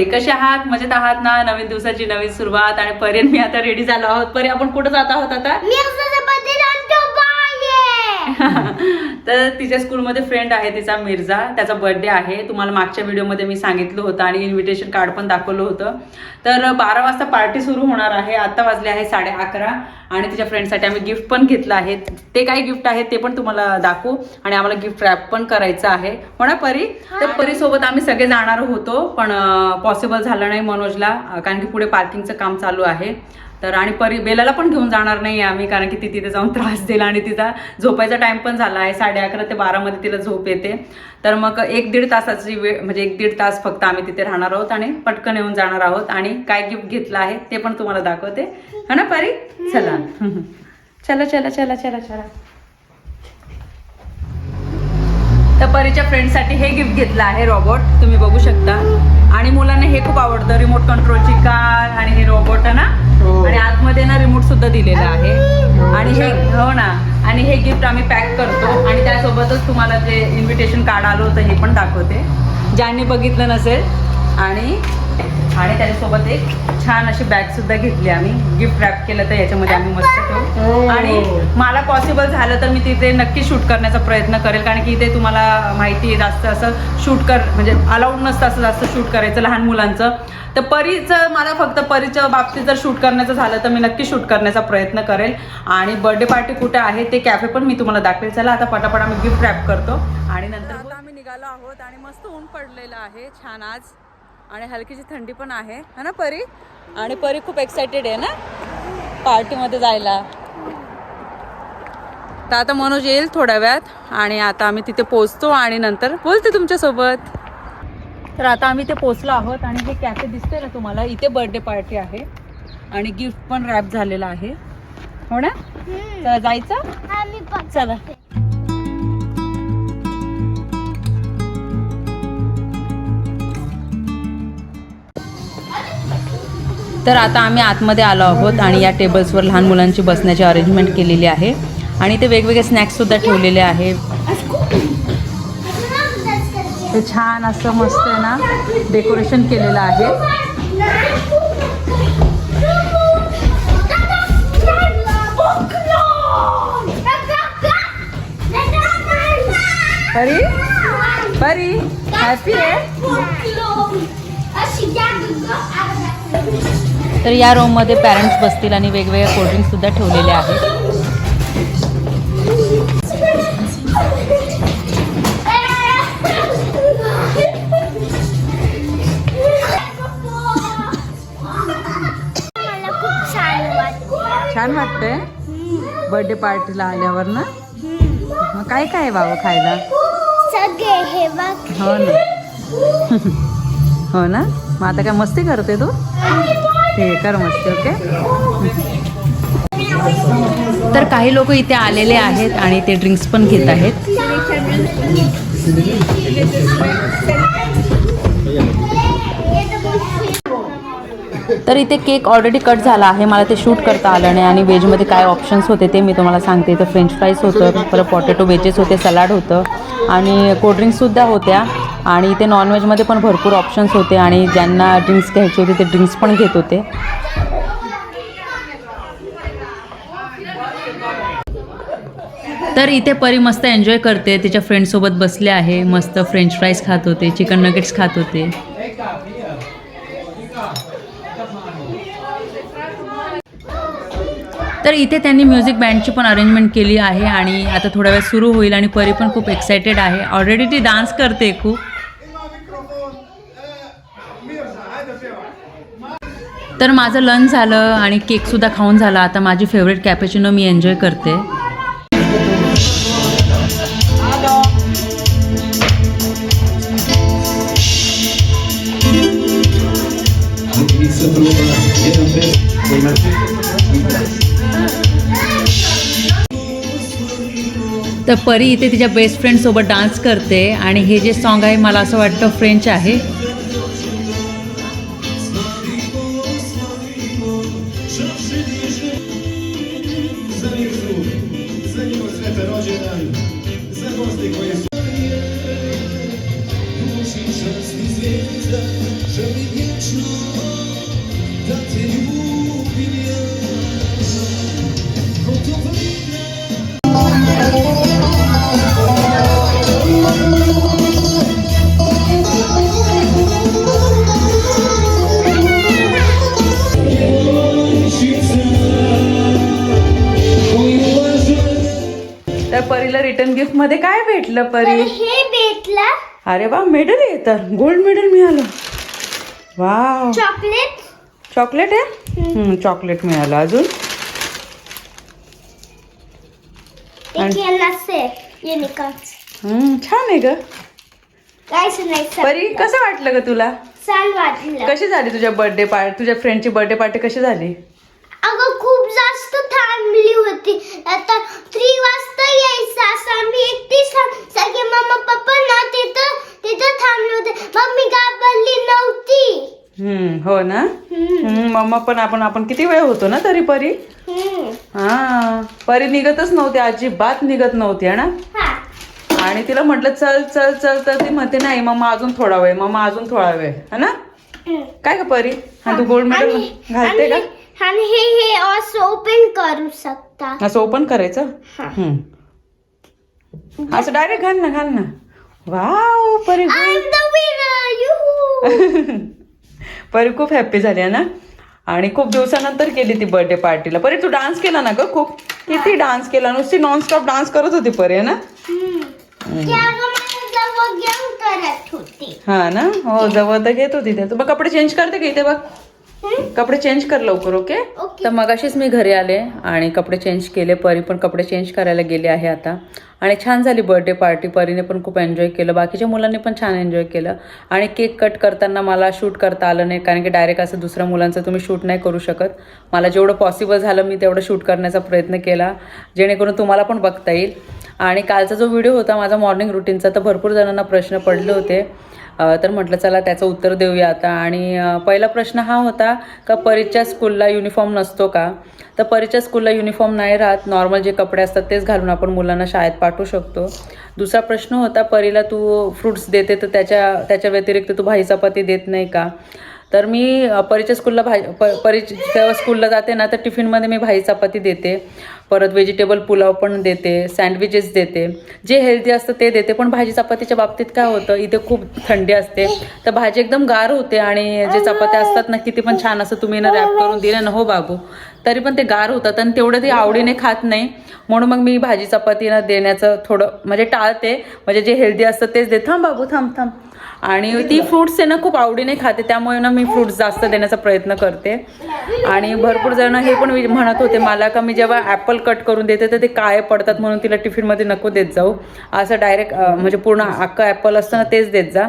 मंडळी कसे आहात मजेत आहात ना? नवीन दिवसाची नवीन सुरुवात आणि पर्यंत मी आता रेडी झालो आहोत. पर्यंत आपण कुठं जात आहोत आता मिरसाचा बर्थडे आमच्या बाये तर तिच्या स्कूलमध्ये फ्रेंड आहे तिचा मिर्झा. त्याचा बर्थडे आहे. तुम्हाला मागच्या व्हिडिओमध्ये मी सांगितलं होतं आणि इन्व्हिटेशन कार्ड पण दाखवलं होतं. तर बारा वाजता पार्टी सुरू होणार आहे. आता वाजले आहे साडे अकरा. आणि तिच्या फ्रेंडसाठी आम्ही गिफ्ट पण घेतलं आहे. ते काय गिफ्ट आहे ते पण तुम्हाला दाखवू. आणि आम्हाला गिफ्ट रॅप पण करायचं आहे. हो ना परी? तर परीसोबत आम्ही सगळे जाणार होतो. पण पॉसिबल झालं नाही मनोजला. कारण की पुढे पार्किंगचं काम चालू आहे. तर आणि परी बेलाला पण घेऊन जाणार नाही आम्ही कारण की ती तिथे जाऊन त्रास दिला आणि तिचा झोपायचा टाइम पण झाला आहे. साडे अकरा ते बारामध्ये तिला झोप येते. तर मग एक दीड तासाची वेळ म्हणजे एक दीड तास फक्त आम्ही तिथे राहणार आहोत आणि पटकन येऊन जाणार आहोत. आणि काय गिफ्ट घेतलं आहे ते पण तुम्हाला दाखवते. है ना परी? चला. चला चला चला चला चला. तर परीच्या फ्रेंडसाठी हे गिफ्ट घेतलं आहे रॉबोट तुम्ही बघू शकता. आणि मुलांना हे खूप आवडतं. रिमोट कंट्रोलची कार आणि हे रोबोट ना? हो. आणि आतमध्ये ना रिमोट सुद्धा दिलेला आहे. आणि हे हो ना. आणि हे गिफ्ट आम्ही पॅक करतो. आणि त्यासोबतच तुम्हाला जे इन्व्हिटेशन कार्ड आलं होतं हे पण दाखवते. ज्यांनी बघितलं नसेल आणि आणि त्याच्यासोबत एक छान अशी बॅग सुद्धा घेतली आम्ही. गिफ्ट रॅप केलं तर याच्यामध्ये आम्ही मस्त ठेवू. हो. आणि मला पॉसिबल झालं तर मी तिथे नक्की शूट करण्याचा प्रयत्न करेल. कारण की इथे तुम्हाला माहिती आहे जास्त असं शूट कर म्हणजे अलाउड नसतं असं जास्त शूट करायचं लहान मुलांचं. तर परीचं मला फक्त परीच्या बाबतीत जर शूट करण्याचं झालं तर मी नक्की शूट करण्याचा प्रयत्न करेल. आणि बर्थडे पार्टी कुठे आहे ते कॅफे पण मी तुम्हाला दाखवेल. चला आता पटापट आम्ही गिफ्ट रॅप करतो. आणि नंतर आम्ही निघालो आहोत आणि मस्त ऊन पडलेलं आहे. छान आज. आणि हलकीची थंडी पण आहे. है ना परी? आणि परी खूप एक्सायटेड आहे ना? पार्टीमध्ये जायला. तर आता मनोज येईल थोड्या वेळात आणि आता आम्ही तिथे पोचतो आणि नंतर बोलते तुमच्यासोबत. तर आता आम्ही ते पोचलो आहोत आणि हे कॅफे दिसते ना तुम्हाला? इथे बर्थडे पार्टी आहे. आणि गिफ्ट पण रॅप झालेला आहे. हो ना? चला जायचं? चला. तर आता आम्ही आतमध्ये आलो आहोत आणि या टेबल्सवर लहान मुलांची बसण्याची अरेंजमेंट केलेली आहे. आणि ते वेगवेगळे स्नॅक्ससुद्धा ठेवलेले आहे. ते छान असं मस्त आहे ना डेकोरेशन केलेलं आहे. परी? परी हॅपी आहे? तर या रूममध्ये पॅरेंट्स बसतील आणि वेगवेगळ्या कोल्ड्रिंक्ससुद्धा ठेवलेले आहेत. छान वाटतं छान वाटतंय? बर्थडे पार्टीला आल्यावर ना? मग काय काय बाबा खायला? सगळे हे हो ना. हो ना? मग आता काय मस्ती करते तू? ठीक आहे कर मस्ती ओके? तर काही लोक इथे आलेले आहेत आणि ते ड्रिंक्स पण घेत आहेत. तर इथे केक ऑलरेडी कट झाला आहे. मला ते शूट करता आलं नाही आणि व्हेजमध्ये काय ऑप्शन्स होते ते मी तुम्हाला सांगते. तर फ्रेंच फ्राईज होतं परत पॉटॅटो वेजेस होते सलाड होतं आणि कोल्ड्रिंक्ससुद्धा होत्या. आणि इथे नॉनव्हेजमध्ये पण भरपूर ऑप्शन्स होते आणि ज्यांना ड्रिंक्स घ्यायचे होते ते ड्रिंक्स पण घेत होते. तर इथे परी मस्त एन्जॉय करते तिच्या फ्रेंडसोबत बसले आहे. मस्त फ्रेंच फ्राईज खात होते चिकन नगेट्स खात होते. तर इथे त्यांनी म्युझिक बँडची पण अरेंजमेंट केली आहे आणि आता थोड्या वेळ सुरू होईल आणि परी पण खूप एक्सायटेड आहे. ऑलरेडी ती डान्स करते खूप. तर माझं लंच झालं आणि केकसुद्धा खाऊन झाला. आता माझी फेवरेट कॅपेचिनो मी एन्जॉय करते. तर परी इथे तिच्या बेस्ट फ्रेंडसोबत डान्स करते. आणि हे जे सॉन्ग आहे मला असं वाटतं फ्रेंच आहे. मध्ये काय भेटलं परी? हे भेटलं. अरे वा मेडल आहे तर. गोल्ड मेडल मिळालं. वाव चॉकलेट चॉकलेट आहे? चॉकलेट मिळालं अजून. छान आहे ग. परी कसं वाटलं ग तुला? छान वाटलं. कशी झाली तुझ्या बर्थडे पार्टी तुझ्या फ्रेंडची बर्थडे पार्टी कशी झाली? अगं खूप जास्त थांबली होती. आता थ्री वाजता यायचं. असं आम्ही एकटीच सगळे मम्मा पप्पा ना तिथं तिथं थांबले होते. मम्मी घाबरली नव्हती. हम्म हो ना? हम्म. मम्मा पण आपण आपण किती वेळ होतो ना तरी परी? हम्म. हा परी निघतच नव्हती. अजिबात निघत नव्हती है ना? हा. आणि तिला म्हटलं चल चल चल. तर ती म्हणते नाही मम्मा अजून थोडा वेळ. मम्मा अजून थोडा वेळ. है ना? हम्म. काय का परी? हा तू गोल्ड मेडल घालते का? आणि हे हे असं ओपन करू शकता. असं ओपन करायचं. हम्म. असं डायरेक्ट घाल ना घाल ना. Wow Pari I am the winner you Pari खूप हॅप्पी झाली आहे ना? आणि खूप दिवसानंतर केली ती बर्थडे पार्टीला परी तू डान्स केला ना ग खूप? किती डान्स केला? नुसती नॉनस्टॉप डान्स करत होती परी है ना? घेऊन करत होती. हा ना? हो जवळ तर घेत होती ते. मग कपडे चेंज करते का इथे बघ. कपडे चेंज कर लवकर ओके. तर मगाशीच मी घरी आले आणि कपडे चेंज केले. परी पण कपडे चेंज करायला गेले आहे आता. आणि छान झाली बर्थडे पार्टी परीने पण खूप एन्जॉय केलं. बाकीच्या मुलांनी पण छान एन्जॉय केलं. आणि केक कट करताना मला शूट करता आलं नाही. कारण की डायरेक्ट असं दुसऱ्या मुलांचं तुम्ही शूट नाही करू शकत. मला जेवढं पॉसिबल झालं मी तेवढं शूट करण्याचा प्रयत्न केला. जेणेकरून तुम्हाला पण बघता येईल. आणि कालचा जो व्हिडिओ होता माझा मॉर्निंग रुटीनचा तर भरपूर जणांना प्रश्न पडले होते. तर म्हटलं चला त्याचं उत्तर देऊया आता. आणि पहिला प्रश्न हा होता का परीच्या स्कूलला युनिफॉर्म नसतो का? तर परीच्या स्कूलला युनिफॉर्म नाही राहत. नॉर्मल जे कपडे असतात तेच घालून आपण मुलांना शाळेत पाठवू शकतो. दुसरा प्रश्न होता परीला तू फ्रुट्स देते तर त्याच्या त्याच्या व्यतिरिक्त तू भाई चपाती देत नाही का? तर मी परिचय स्कूलला भाजी प परी जेव्हा स्कूलला जाते ना तर टिफिनमध्ये मी भाजी चपाती देते. परत व्हेजिटेबल पुलाव पण देते सँडविचेस देते. जे हेल्दी असतं ते देते पण भाजी चपातीच्या बाबतीत काय होतं इथे खूप थंडी असते. तर भाजी एकदम गार होते आणि जे चपात्या असतात ना किती पण छान असं तुम्ही ना रॅप करून दिलं ना हो बाबू. तरी पण ते गार होतात आणि तेवढं ते आवडीने खात नाही. म्हणून मग मी भाजी चपाती ना देण्याचं थोडं म्हणजे टाळते. म्हणजे जे हेल्दी असतं तेच दे थांब बाबू थांब थांब. आणि ती फ्रुट्स आहे ना खूप आवडीने खाते. त्यामुळे ना मी फ्रुट्स जास्त देण्याचा प्रयत्न करते. आणि भरपूर जण हे पण म्हणत होते मला का मी जेव्हा ॲपल कट करून देते तर ते काळे पडतात म्हणून तिला टिफिनमध्ये नको देत जाऊ. असं डायरेक्ट म्हणजे पूर्ण अख्खं ॲपल असतं ना तेच देत जा.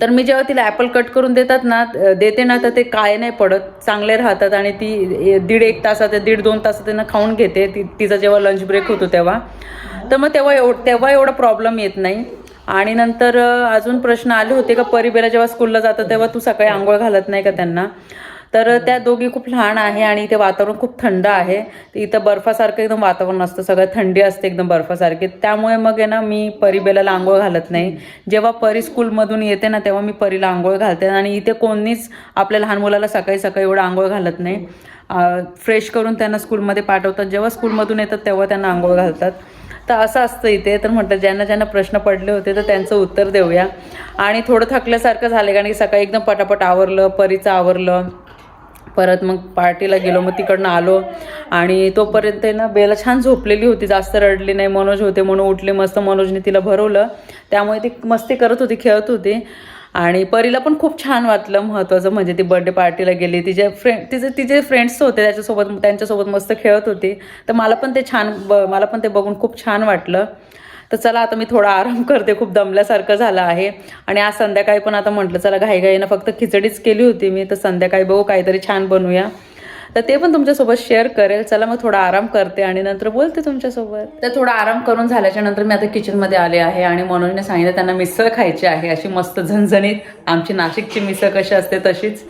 तर मी जेव्हा तिला ॲपल कट करून देतात ना देते ना तर ते काय नाही पडत. चांगले राहतात आणि ती दीड एक तासात दीड दोन तासात त्यांना खाऊन घेते. ती तिचा जेव्हा लंच ब्रेक होतो तेव्हा. तर मग तेव्हा एव तेव्हा एवढा प्रॉब्लेम येत नाही. आणि नंतर अजून प्रश्न आले होते का परिबेला जेव्हा स्कूलला जातं तेव्हा तू सकाळी आंघोळ घालत नाही का त्यांना? तर त्या दोघी खूप लहान आहे आणि इथे वातावरण खूप थंड आहे. इथं बर्फासारखं एकदम वातावरण असतं सगळं थंडी असते एकदम बर्फासारखी. त्यामुळे मग आहे ना मी परिबेला आंघोळ घालत नाही. जेव्हा परी स्कूलमधून येते ना तेव्हा मी परीला आंघोळ घालते आणि इथे कोणीच आपल्या लहान मुलाला सकाळी सकाळी एवढं आंघोळ घालत नाही. फ्रेश करून त्यांना स्कूलमध्ये पाठवतात. जेव्हा स्कूलमधून येतात तेव्हा त्यांना आंघोळ घालतात. तर असं असतं इथे. तर म्हटलं ज्यांना ज्यांना प्रश्न पडले होते तर त्यांचं उत्तर देऊया. आणि थोडं थकल्यासारखं झालं कारण की सकाळी एकदम पटापट आवरलं परीचं आवरलं. परत मग पार्टीला गेलो मग तिकडनं आलो आणि तोपर्यंत आहे ना बेला छान झोपलेली होती जास्त रडली नाही मनोज होते म्हणून उठले मस्त मनोजने तिला भरवलं. त्यामुळे ती मस्ती करत होती खेळत होती. आणि परीला पण खूप छान वाटलं महत्त्वाचं म्हणजे ती बर्थडे पार्टीला गेली. तिचे फ्रेंड तिचे तिचे फ्रेंड्स होते त्याच्यासोबत त्यांच्यासोबत मस्त खेळत होती. तर मला पण ते छान ब मला पण ते बघून खूप छान वाटलं. तर चला आता मी थोडा आराम करते. खूप दमल्यासारखं झालं आहे. आणि आज संध्याकाळी पण आता म्हटलं चला घाईघाईनं फक्त खिचडीच केली होती मी. तर संध्याकाळी बघू काहीतरी छान बनवूया. तर ते पण तुमच्यासोबत शेअर करेल. चला मग थोडा आराम करते आणि नंतर बोलते तुमच्यासोबत. तर थोडा आराम करून झाल्याच्यानंतर मी आता किचनमध्ये आले आहे आणि मनोजने सांगितलं त्यांना मिसळ खायची आहे. अशी मस्त झणझणीत आमची नाशिकची मिसळ कशी असते तशीच.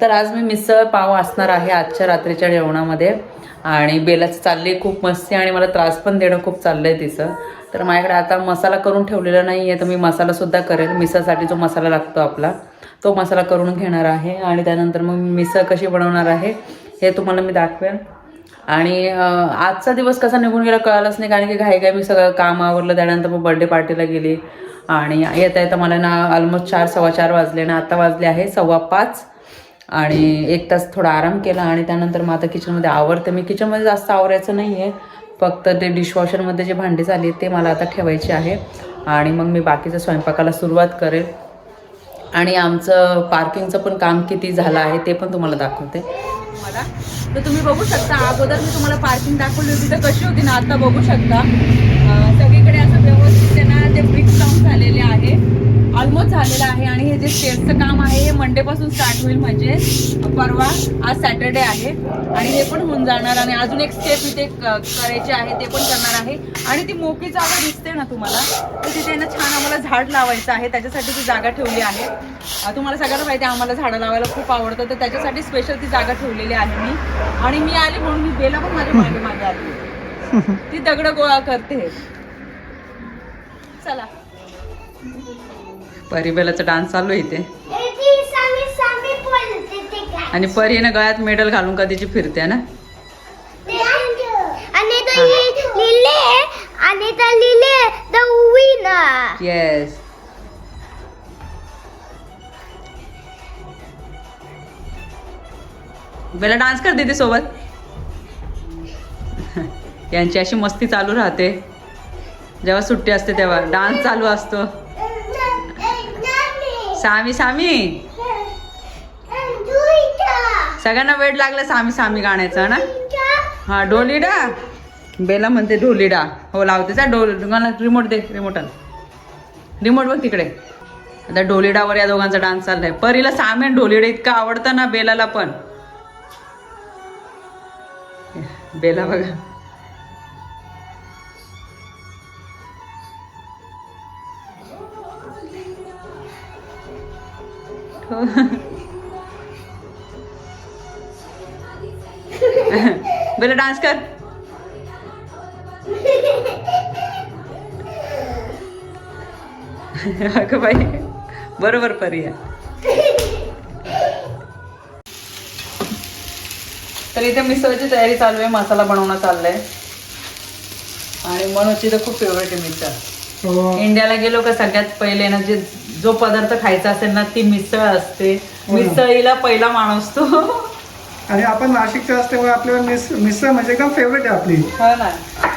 तर आज मी मिसळ पाव असणार आहे आजच्या रात्रीच्या जेवणामध्ये. आणि बेलाचं चालली खूप मस्ती आणि मला त्रास पण देणं खूप चाललं आहे तिचं. तर माझ्याकडे आता मसाला करून ठेवलेला नाही आहे तर मी मसालासुद्धा करेल. मिसळसाठी जो मसाला लागतो आपला तो मसाला करून घेणार आहे. आणि त्यानंतर मग मिसळ कशी बनवणार आहे हे तुम्हाला मी दाखवेन. आणि आजचा दिवस कसा निघून गेला कळालंच नाही कारण की घाई घाई मी सगळं काम आवरलं. त्यानंतर मग बर्थडे पार्टीला गेली. आणि येता येता मला ना ऑलमोस्ट चार सव्वा चार वाजले ना आता वाजले आहे सव्वा पाच. आणि एक तास थोडा आराम केला आणि त्यानंतर मग आता किचनमध्ये आवरते. मी किचनमध्ये जास्त आवरायचं नाही आहे फक्त ते डिशवॉशरमध्ये जे भांडे झाली ते मला आता ठेवायचे आहे. आणि मग मी बाकीचं स्वयंपाकाला सुरुवात करेल. आणि आमचं पार्किंगचं पण काम किती झालं आहे ते पण तुम्हाला दाखवते. मला तर तुम्ही बघू शकता अगोदर मी तुम्हाला पार्किंग दाखवली होती तर कशी होती ना आता बघू शकता. सगळीकडे असं व्यवस्थित आहे ना ते ब्रिक्स लावून झालेले आहे ऑलमोस्ट झालेलं आहे आणि हे जे स्टेजचं काम आहे हे मंडेपासून स्टार्ट होईल म्हणजे परवा आज सॅटर्डे आहे. आणि हे पण होऊन जाणार आणि अजून एक स्टेप इथे करायचे आहे ते पण करणार आहे. आणि ती मोकळी जागा दिसते ना तुम्हाला तर तिथे ना छान आम्हाला झाड लावायचं आहे. त्याच्यासाठी ती जागा ठेवली आहे. तुम्हाला सगळ्यांना माहिती आहे आम्हाला झाडं लावायला खूप आवडतं. तर त्याच्यासाठी स्पेशल ती जागा ठेवलेली आहे मी. आणि मी आले म्हणून मी बेला पण माझ्या मागे मागे आली. ती दगड गोळा करते. चला. परिबेलाचा डान्स चालू आहे इथे. आणि परी ना गळ्यात मेडल घालून कधीची फिरते ना? येस बेला डान्स कर दीदी सोबत. यांची अशी मस्ती चालू राहते. जेव्हा सुट्टी असते तेव्हा डान्स चालू असतो. सामी सामी. सगळ्यांना वेळ लागला सामी सामी गाण्याचं ना? हा डोलीडा बेला म्हणते ढोलीडा. हो लावते. जा डोल रिमोट दे रिमोट रिमोट बघ तिकडे. आता ढोलीडावर या दोघांचा डान्स चाललाय. परीला सामी आणि ढोलिडा इतकं आवडतं ना बेलाला पण. बेला बघा. हो. बेला डान्स कर. अगं बाई बरोबर परी आहे तर इथे मिसळची तयारी चालू आहे मसाला बनवणं चाललंय. आणि मनोजची तर खूप फेवरेट आहे मिसळ. इंडियाला गेलो का सगळ्यात पहिले ना जे जो पदार्थ खायचा असेल ना ती मिसळ असते. हो. मिसळीला पहिला माणूस तो. आणि आपण नाशिकचे असल्यामुळे आपल्याला मिस मिसळ म्हणजे एकदम फेवरेट आहे आपली. हो ना.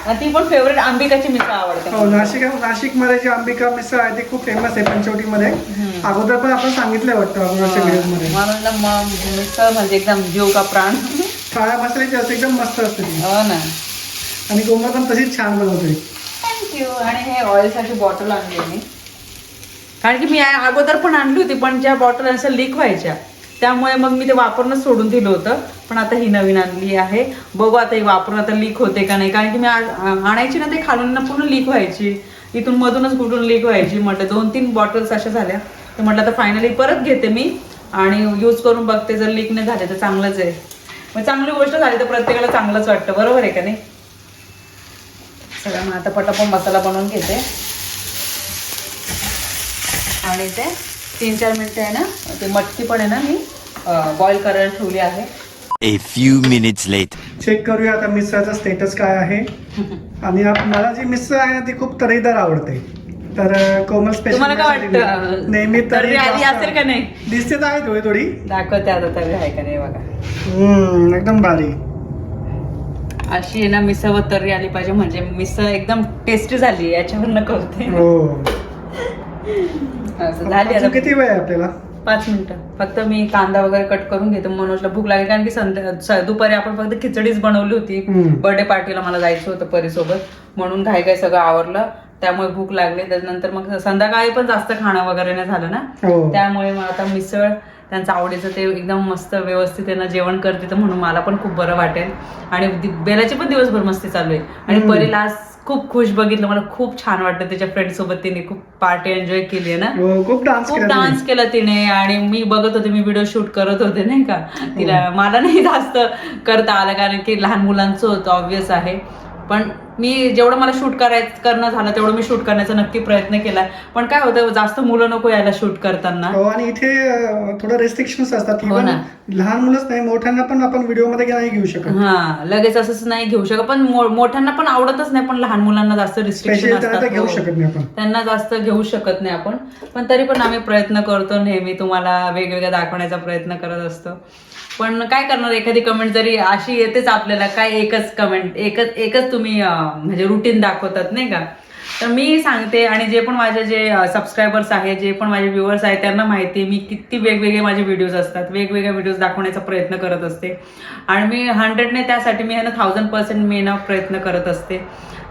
आणि ती पण फेवरेट आंबिकाची मिसळ आवडते. हो नाशिक नाशिकमध्ये जी अंबिका मिसळ आहे ती खूप फेमस आहे पंचवटीमध्ये. अगोदर पण आपण सांगितलं वाटतं अगोदरच्या व्हिडिओमध्ये म्हणून ना मग मिसळ म्हणजे एकदम जीव का प्राण? काळ्या मसाल्याची असते एकदम मस्त असते ती. हो ना. आणि कोमल पण तशीच छान बनवते. थँक्यू आणि हे ऑइलसाठी बॉटल आणली मी. कारण की मी अगोदर पण आणली होती पण ज्या बॉटल असं लीक व्हायच्या त्यामुळे मग मी ते वापरणं सोडून दिलं होतं. पण आता ही नवीन आणली आहे. बघू आता ही वापरून आता लीक होते का नाही. कारण की मी आणायची ना ते खालून ना पूर्ण लीक व्हायची. इथून मधूनच कुठून लीक व्हायची म्हटलं. दोन तीन बॉटल्स अशा झाल्या. तर म्हटलं आता फायनली परत घेते मी. आणि यूज करून बघते. जर लीक नाही झाले तर चांगलंच आहे. मग चांगली गोष्ट झाली तर प्रत्येकाला चांगलंच वाटतं. बरोबर आहे का नाही? सगळं मग आता पटापट मसाला बनवून घेते. आणि ते तीन चार मिनिटं आहे ना ते मटकी पण आहे ना मी बॉईल करायला ठेवली आहे. A few minutes later. Check करूया आता मिसळचा स्टेटस काय आहे. आणि आप- मला जी मिसळ आहे ना ती खूप तर्हेदार आवडते. तर अं, कोमल स्पेशल तुम्हाला काय वाटतं? नेहमी तर्री आली जास्त- असेल का नाही? दिसते तर आहे थोडी थोडी. दाखवते आता तरी आहे का नाही बघा. हम्म, एकदम भारी. अशी आहे ना मिसळ तर्री आली पाहिजे. म्हणजे मिसळ एकदम टेस्टी झाली याच्यावर करते हो. असं झाली अजून किती वेळ आहे आपल्याला? पाच मिनिटं. फक्त मी कांदा वगैरे कट करून घेते. मनोजला भूक लागली. कारण की संध्या स- दुपारी आपण फक्त खिचडीच बनवली होती. हम्म. बर्थडे पार्टीला मला जायचं होतं परीसोबत. म्हणून घाई घाई सगळं आवरलं. त्यामुळे भूक लागली. त्याच्यानंतर मग संध्याकाळी पण जास्त खाणं वगैरे नाही झालं ना. हो. त्यामुळे मग आता मिसळ त्यांचं आवडीचं ते एकदम मस्त व्यवस्थित त्यांना जेवण करते तर म्हणून मला पण खूप बरं वाटेल. आणि बेलाची पण दिवसभर मस्ती चालू आहे. आणि. परीला खूप खुश बघितलं. मला खूप छान वाटतं त्याच्या फ्रेंड सोबत तिने खूप पार्टी एन्जॉय केली आहे ना? हो, खूप डान्स खूप केला डान्स केला तिने. आणि मी बघत होते मी व्हिडिओ शूट करत होते नाही का? तिला मला नाही जास्त करता आलं कारण की लहान मुलांचं होतं ऑब्विस आहे. पण मी जेवढं मला शूट करायचं करणं झालं तेवढं मी शूट करण्याचा नक्की प्रयत्न केलाय. पण काय होतं जास्त मुलं नको यायला शूट करताना. हो आणि इथे थोडं रेस्ट्रिक्शन्स असतात. हो ना. लहान मुलंच नाही मोठ्यांना पण आपण व्हिडिओमध्ये नाही घेऊ शकत. हा लगेच असंच नाही घेऊ शकत. पण मोठ्यांना पण आवडतच नाही पण लहान मुलांना जास्त रिस्ट्रिक्शन घेऊ हो. शकत नाही आपण. त्यांना जास्त घेऊ शकत नाही आपण. पण तरी पण आम्ही प्रयत्न करतो नेहमी तुम्हाला वेगवेगळ्या दाखवण्याचा प्रयत्न करत असतो. पण काय करणार एखादी कमेंट जरी अशी येतेच आपल्याला काय एकच कमेंट एकच एकच तुम्ही म्हणजे रुटीन दाखवतात नाही का? तर मी सांगते आणि जे पण माझे जे सबस्क्रायबर्स आहेत जे पण माझे व्ह्युअर्स आहेत त्यांना माहिती मी किती वेगवेगळे माझे व्हिडिओज असतात वेगवेगळे व्हिडिओज दाखवण्याचा प्रयत्न करत असते. आणि मी हंड्रेडने त्यासाठी मी आहे ना थाउजंड पर्सेंट मी ना प्रयत्न करत असते.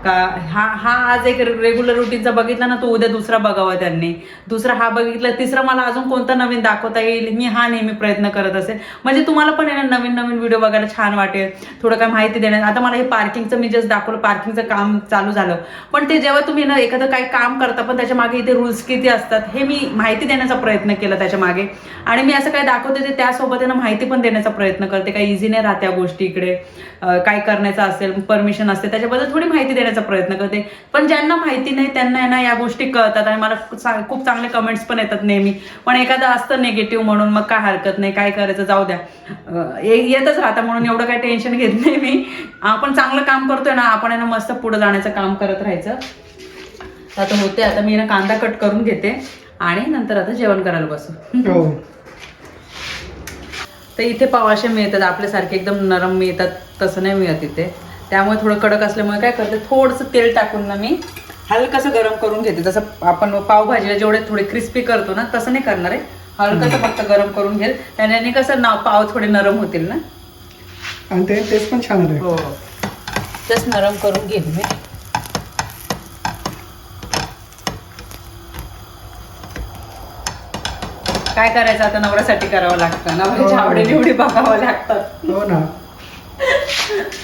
का हा हा आज एक रेग्युलर रुटीनचा बघितला ना तो उद्या दुसरा बघावा त्यांनी. दुसरा हा बघितला तिसरा मला अजून कोणता नवीन दाखवता येईल मी हा नेहमी प्रयत्न करत असेल. म्हणजे तुम्हाला पण आहे नवीन नवीन व्हिडिओ बघायला छान वाटेल थोडं काय माहिती देण्यात. आता मला हे पार्किंगचं मी जस्ट दाखवलं पार्किंगचं काम चालू झालं. पण ते जेव्हा तुम्ही ना एखादं काही काम करता पण त्याच्यामागे इथे रूल्स किती असतात हे मी माहिती देण्याचा प्रयत्न केला त्याच्यामागे. आणि मी असं काय दाखवते ते त्यासोबत आहे ना माहिती पण देण्याचा प्रयत्न करते. काही इझी नाही राहत्या गोष्टी इकडे. काय करण्याचं असेल परमिशन असते त्याच्याबद्दल थोडी माहिती देण्याचा प्रयत्न करते. पण ज्यांना माहिती नाही त्यांना आहे ना या गोष्टी कळतात आणि मला खूप चांगले कमेंट्स पण येतात नेहमी. पण एखादं असतं निगेटिव्ह म्हणून मग काय हरकत नाही काय करायचं जाऊ द्या. येतच राहता म्हणून एवढं काही टेन्शन घेत नाही मी. आपण चांगलं काम करतोय ना आपण आहे ना मस्त पुढे जाण्याचं काम करत राहायचं. आता होते आता मी ना कांदा कट करून घेते आणि नंतर आता जेवण करायला बसू. हो. तर इथे पाव असे मिळतात आपल्यासारखे एकदम नरम मिळतात तसं नाही मिळत इथे. त्यामुळे थोडं कडक असल्यामुळे काय करते थोडंसं तेल टाकून ना मी हलकंसं गरम करून घेते. जसं आपण पावभाजीला जेवढे थोडे क्रिस्पी करतो ना तसं नाही करणार आहे. हलकंसं फक्त गरम करून घेईल. त्याने कसं ना पाव थोडे नरम होतील ना. आणि ते टेस्ट पण छान आहे. हो जस्ट नरम करून घेईल मी. काय करायचं आता नवऱ्यासाठी करावं लागतं नवऱ्याच्या हो. आवडी निवडी बघावं लागतात हो ना.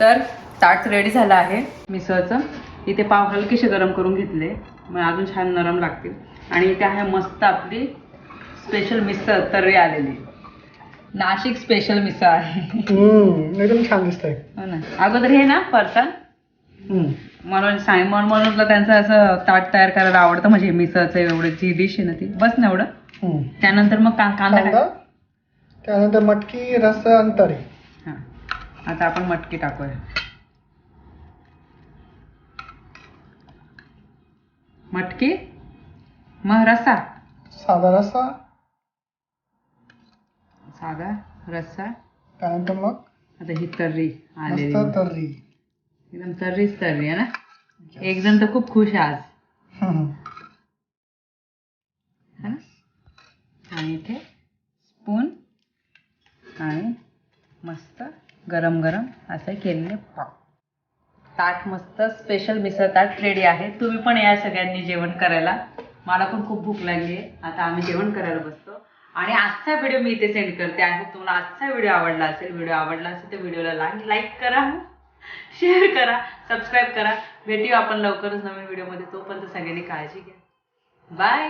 तर ताट रेडी झालं आहे मिसळचं. इथे पाव हलकेसे गरम करून घेतले. मग अजून छान नरम लागतील. आणि इथे आहे मस्त आपली स्पेशल मिसळ तर्री आलेली. नाशिक स्पेशल मिसळ आहे. एकदम छान दिसतंय. हो ना. अगोदर हे ना हम्म. म्हणून सांग म्हणून त्यांचं असं ताट तयार करायला आवडतं. म्हणजे मिसळचं एवढं जी डिश आहे ना ती. बस ना एवढं. त्यानंतर मग कांदा त्यानंतर मटकी रस अंतरी आता आपण मटकी टाकूया. मटकी? मग रस्सा? साधा रसा साधा रस्सा? त्यानंतर मग आता ही तर्री आलेली मस्त तर्री. एकदम तर्रीच तर्री आहे ना? एक जण तर खूप खुश आहे आज. हम्म. है ना? आणि इथे स्पून आणि मस्त गरम गरम असे केलेले पाव. ताट मस्त स्पेशल मिसळ ताट रेडी आहे. तुम्ही पण या सगळ्यांनी जेवण करायला. मला पण खूप भूक लागली आहे. आता आम्ही जेवण करायला बसतो. आणि आजचा व्हिडिओ मी इथे सेंड करते. आहे तुम्हाला आजचा व्हिडिओ आवडला असेल. व्हिडिओ आवडला असेल तर व्हिडिओला लाईक लाईक करा. शेअर करा. सबस्क्राईब करा. भेटूया आपण लवकरच नवीन व्हिडिओमध्ये तोपर्यंत सगळ्यांनी काळजी घ्या. बाय